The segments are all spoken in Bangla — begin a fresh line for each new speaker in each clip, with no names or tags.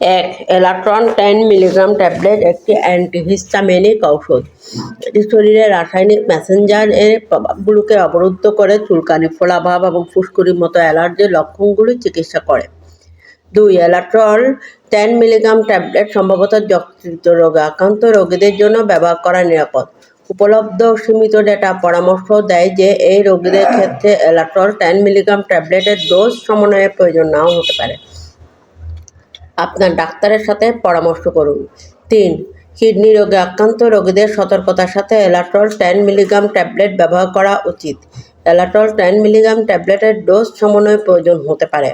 এক এলাট্রন টেন মিলিগ্রাম ট্যাবলেট একটি অ্যান্টিহিস্টামিনিক ঔষধ। এটি শরীরের রাসায়নিক মেসেঞ্জার এর প্রভাবগুলোকে অবরুদ্ধ করে, চুলকানি ফোলাভাব এবং ফুসকুড়ির মতো অ্যালার্জির লক্ষণগুলি চিকিৎসা করে। দুই, এলাট্রল টেন মিলিগ্রাম ট্যাবলেট সম্ভবত যকৃত রোগে আক্রান্ত রোগীদের জন্য ব্যবহার করা নিরাপদ। উপলব্ধ সীমিত ডেটা পরামর্শ দেয় যে, এই রোগীদের ক্ষেত্রে এলাট্রল টেন মিলিগ্রাম ট্যাবলেটের ডোজ সমন্বয়ের প্রয়োজন নাও হতে পারে। আপনার ডাক্তারের সাথে পরামর্শ করুন। তিন, কিডনি রোগে আক্রান্ত রোগীদের সতর্কতার সাথে এলাট্রল টেন মিলিগ্রাম ট্যাবলেট ব্যবহার করা উচিত। এলাট্রল টেন মিলিগ্রাম ট্যাবলেটের ডোজ সমন্বয় প্রয়োজন হতে পারে।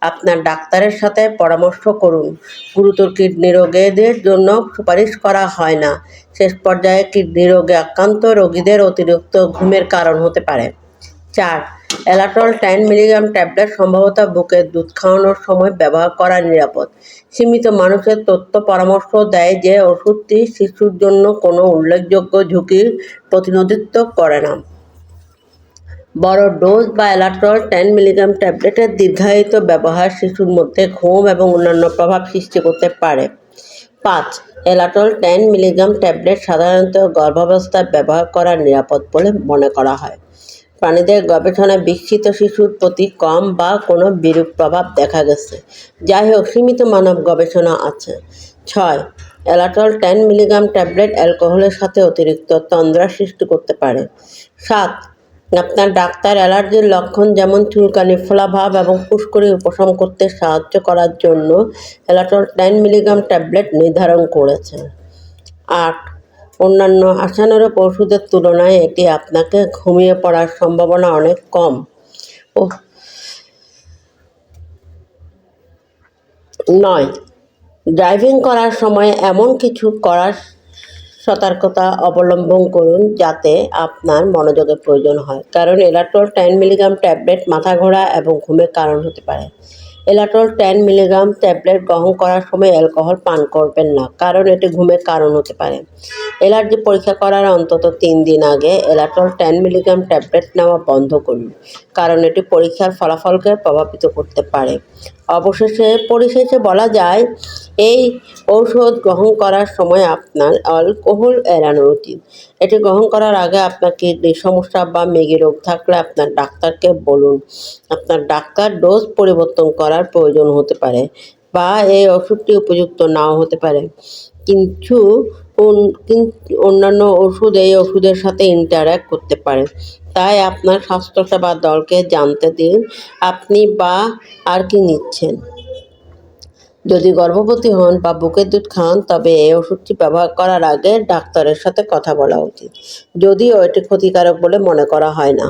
আপনার ডাক্তারের সাথে পরামর্শ করুন। গুরুতর কিডনি রোগীদের জন্য সুপারিশ করা হয় না। শেষ পর্যায়ে কিডনি রোগে আক্রান্ত রোগীদের অতিরিক্ত ঘুমের কারণ হতে পারে। চার এলাট্রল টেন মিলিগ্রাম ট্যাবলেট সম্ভবত বুকের দুধ খাওয়ানোর সময় ব্যবহার করা নিরাপদ। সীমিত মানুষের তথ্য পরামর্শ দেয় যে, ওষুধটি শিশুর জন্য কোনো উল্লেখযোগ্য ঝুঁকির প্রতিনিধিত্ব করে না। বড় ডোজ বা এলাট্রল টেন মিলিগ্রাম ট্যাবলেটের দীর্ঘায়িত ব্যবহার শিশুর মধ্যে ঘুম এবং অন্যান্য প্রভাব সৃষ্টি করতে পারে। পাঁচ এলাট্রল টেন মিলিগ্রাম ট্যাবলেট সাধারণত গর্ভাবস্থায় ব্যবহার করা নিরাপদ বলে মনে করা হয়। প্রাণীদের গবেষণায় বিকশিত শিশুর প্রতি কম বা কোনো বিরূপ প্রভাব দেখা গেছে। যাই হোক সীমিত মানব গবেষণা আছে। ছয় অ্যালাটল টেন মিলিগ্রাম ট্যাবলেট অ্যালকোহলের সাথে অতিরিক্ত তন্দ্রা সৃষ্টি করতে পারে। সাত, আপনার ডাক্তার অ্যালার্জির লক্ষণ যেমন চুলকানি, ফোলাভাব এবং পুষ্করি উপশম করতে সাহায্য করার জন্য অ্যালাটল টেন মিলিগ্রাম ট্যাবলেট নির্ধারণ করেছে। আট অন্যান্য আশানুরূপ ওষুধের তুলনায় এটি আপনাকে ঘুমিয়ে পড়ার সম্ভাবনা অনেক কম। ও নয়। ড্রাইভিং করার সময় এমন কিছু করার সতর্কতা অবলম্বন করুন যাতে আপনার মনোযোগের প্রয়োজন হয়। কারণ এলাট্রল টেন মিলিগ্রাম ট্যাবলেট মাথা ঘোরা এবং ঘুমের কারণ হতে পারে। এলাট্রল টেন মিলিগ্রাম ট্যাবলেট গ্রহণ করার সময় অ্যালকোহল পান করবেন না, কারণ এটি ঘুমের কারণ হতে পারে। অ্যালার্জি পরীক্ষা করার অন্তত তিন দিন আগে এলাটল টেন মিলিগ্রাম ট্যাবলেট নেওয়া বন্ধ করুন, কারণ এটি পরীক্ষার ফলাফলকে প্রভাবিত করতে পারে। অবশেষে, পরিশেষে বলা যায় এই ঔষধ গ্রহণ করার সময় আপনার অ্যালকোহল এড়ানো উচিত। এটি গ্রহণ করার আগে আপনার কিডনির সমস্যা বা মেগি রোগ থাকলে আপনার ডাক্তারকে বলুন। আপনার ডাক্তার ডোজ পরিবর্তন করার প্রয়োজন হতে পারে বা এই ওষুধটি উপযুক্ত নাও হতে পারে। কিন্তু অন্যান্য ওষুধ এই ওষুধের সাথে ইন্টারঅ্যাক্ট করতে পারে। তাই আপনার স্বাস্থ্যসেবা দলকে জানতে দিন, আপনি বা আর কি নিচ্ছেন। যদি গর্ভবতী হন বা বুকের দুধ খান, তবে এই ওষুধটি ব্যবহার করার আগে ডাক্তারের সাথে কথা বলা উচিত। যদিও এটি ক্ষতিকারক বলে মনে করা হয় না।